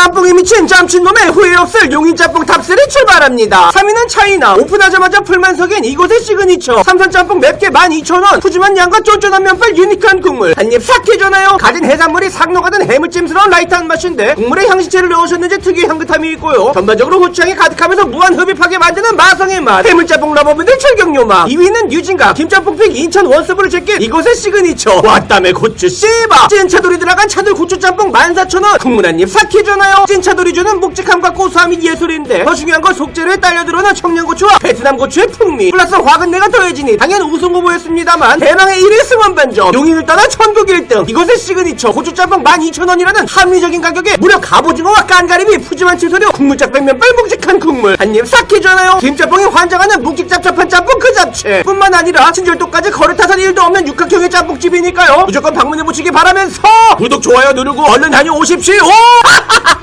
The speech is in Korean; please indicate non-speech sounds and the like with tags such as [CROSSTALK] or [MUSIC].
짬뽕이 미친 짬친놈의 후회 없을 용인 짬뽕 탑3 출발합니다. 3위는 차이나. 오픈하자마자 풀만 석인 이곳의 시그니처. 삼선 짬뽕 맵게 12,000원. 푸짐한 양과 쫀쫀한 면발 유니크한 국물. 한입 싹 해줘나요? 가진 해산물이 삭 녹아든 해물찜스러운 라이트한 맛인데 국물에 향신채를 넣으셨는지 특유의 향긋함이 있고요. 전반적으로 고추향이 가득하면서 무한 흡입하게 만드는 마성의 맛. 해물짬뽕 러버분들 출격요망. 2위는 유진각 김짬뽕픽 인천 원스부를 제낀 이곳의 시그니처. 왔다며 고추 씨바. 찐 차돌이 들어간 차돌 고추짬뽕 14,000원. 국물 한입 싹 해줘나요 찐 차돌이 주는 묵직함과 고소함이 예술인데 더 중요한 건 속재료에 딸려 들어오는 청양고추와 베트남 고추의 풍미. 플러스 화근내가 더해지니 당연 우승 후보였습니다만 대망의 1위 승원 반점 용인을 떠나 천국 1등 이곳의 시그니처 고추짬뽕 12,000원이라는 합리적인 가격에 무려 갑오징어와 깐가리비 푸짐한 채소류 국물짝 백면발 묵직한 국물. 한 입 싹 해줘나요 김짬뽕이 환장하는 묵직잡잡한 짬뽕 그 잡채 뿐만 아니라 친절도까지 거르타선 1도 없는 육각형의 짬뽕집이니까요. 무조건 방문해보시기 바라면서 구독 좋아요 누르고 얼른 다녀오십시오 [LAUGHS]